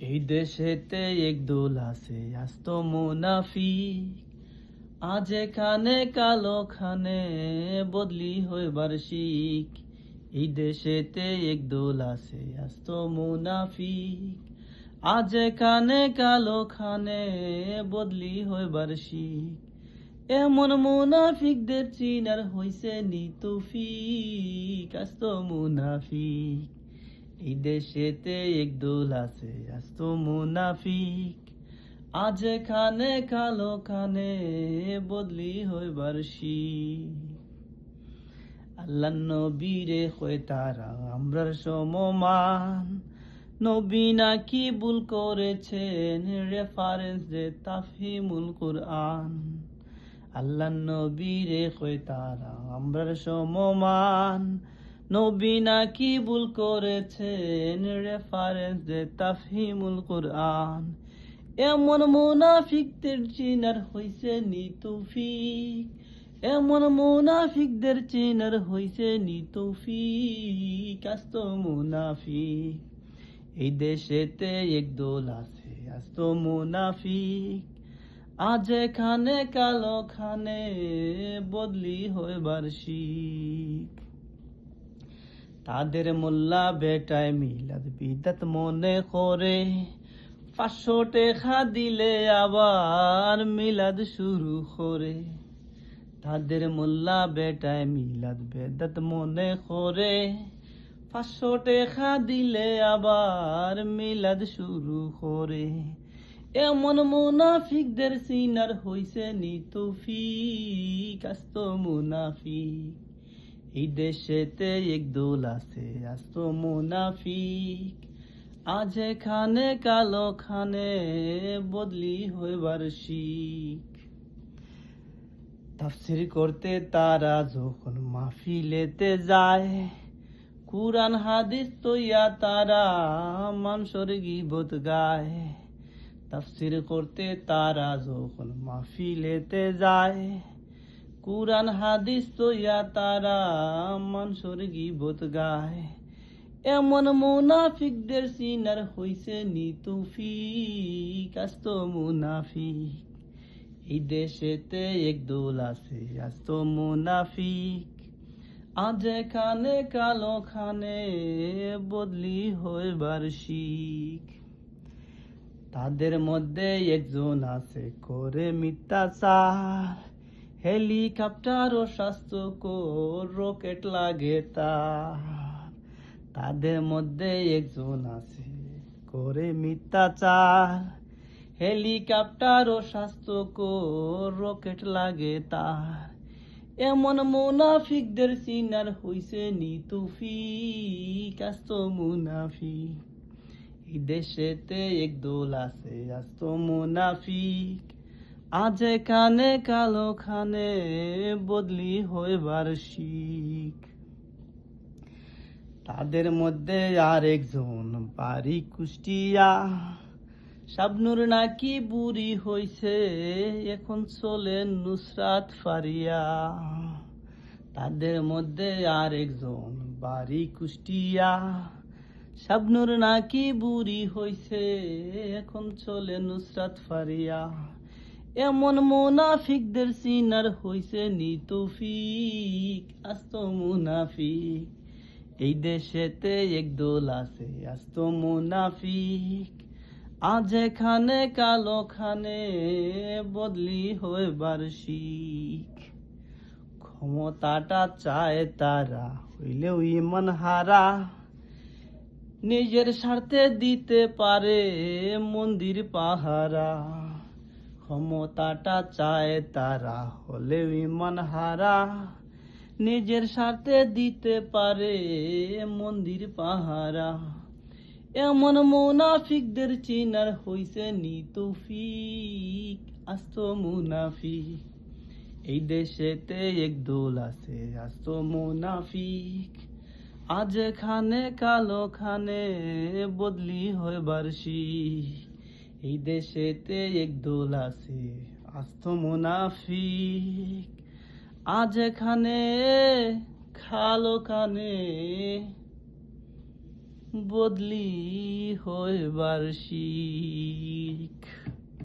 এই দেশেতে এক দোল আছে আস্ত মুনাফিক। আজ এখানে কালো খানে বদলি হইবার শিখ এই দেশেতে এক দোল আছে আস্ত মুনাফিক। আজ এখানে কালো খানে বদলি হইবার শিখ এমন মুনাফিকদের চিনার হইছে নি তুফিক আস্ত মুনাফিক। এই দেশেতে এক দোল আছে আস্ত মুনাফিক। আজ এখানে কালো খানে বদলি হইবার আল্লাহ নবীরে হয়ে তারা, আমরার সমমান। নবী নাকি ভুল করেছেন রেফারেন্স যে তাফহিমুল কোরআন। আল্লাহ নবীরে হয়ে তারা, আমরার সমমান। নবী নাকি ভুল করেছেন রেফারেন্স যে তাফহিমুল কোরআন। এমন মুনাফিকদের চিনার হইছে নি তুফিক এমন মুনাফিকদের চিনার হইছে নি তৌফিক আস্ত মুনাফিক। এই দেশেতে এক দোল আছে, আস্ত মুনাফিক। আজ এখানে কালো খানে বদলি হইবার শিখ তাদের মোল্লা বেটায় মিলাদ বিদাত মনে করে। পাঁচশো টেকা দিলে আবার মিলাদ শুরু করে। তাদের মোল্লা বেটায় মিলাদ বেদাত মনে করে। পাঁচশো টেকা দিলে আবার মিলাদ শুরু করে। এমন মুনাফিকদের সিনার হইছে নি তুফিক, আস্ত মুনাফিক। এই দেশেতে এক আছে আস্ত মুনাফিক। আজ এখানে কালো খানে বদলি হইবার শিখ তাফসির করতে তারা যখন মাহফিলেতে যায়, কুরআন, হাদিস, তৈয়া তারা মানুষের গিবত গায়। তাফসির করতে তারা যখন মাহফিলেতে যায় কুরআন হাদিস তৈয়া তারা মানুষের গিবত গায় এমন মুনাফিকদের সিনার হইছে নি তুফিক আস্ত মুনাফিক। এই দেশেতে এক দোল আছে আস্ত মুনাফিক। আজ এখানে কালো খানে বদলি হইবার শিখ তাদের মধ্যে একজন আছে, করে মিথ্যাচার। হেলিকপ্টার ও স্বাস্থ্যকর রকেট লাগে তার। তাদের মধ্যে একজন আছে, করে মিথ্যাচার হেলিকপ্টার ও স্বাস্থ্যকর রকেট লাগে তার। এমন মুনাফিকদের সিনার হইছে নি তুফিক আস্ত মুনাফিক। এই দেশেতে এক দোল আছে, আস্ত মুনাফিক। আজ কানে কালো খানে বদলি হইবার শিখ তাদের মধ্যে আর একজন বাড়ি কুষ্টিয়া। শাবনুর নাকি বুড়ি হইছে, এখন চলে নুসরাত ফারিয়া। তাদের মধ্যে আর একজন বাড়ি কুষ্টিয়া। শাবনুর নাকি বুড়ি হইছে, এখন চলে নুসরাত ফারিয়া। এমন মুনাফিকদের সিনার হইছে নি তৌফিক, আস্ত মুনাফিক। এই দেশেতে এক দোল আছে, আস্ত মুনাফিক। আজ এখানে কালো খানে বদলি হইবার বার্ষিক। ক্ষমতাটা চায় তারা, হইলেও ইমান হারা। নিজের স্বার্থে দিতে পারে মন্দির পাহারা। ক্ষমতাটা চায় তারা হলেও ইমান হারা। নিজের সাথে দিতে পারে মন্দির পাহারা। এমন মুনাফিকদের চিনার হইছে নি আস্ত মুনাফিক। এই দেশেতে এক দোল আছে, আস্ত মুনাফিক। আজ খানে, কালো খানে বদলি হয় শিখ এই দেশেতে এক দোল আছে আস্ত মুনাফিক। আজ এখানে খালো কানে বদলি হয়ে শীল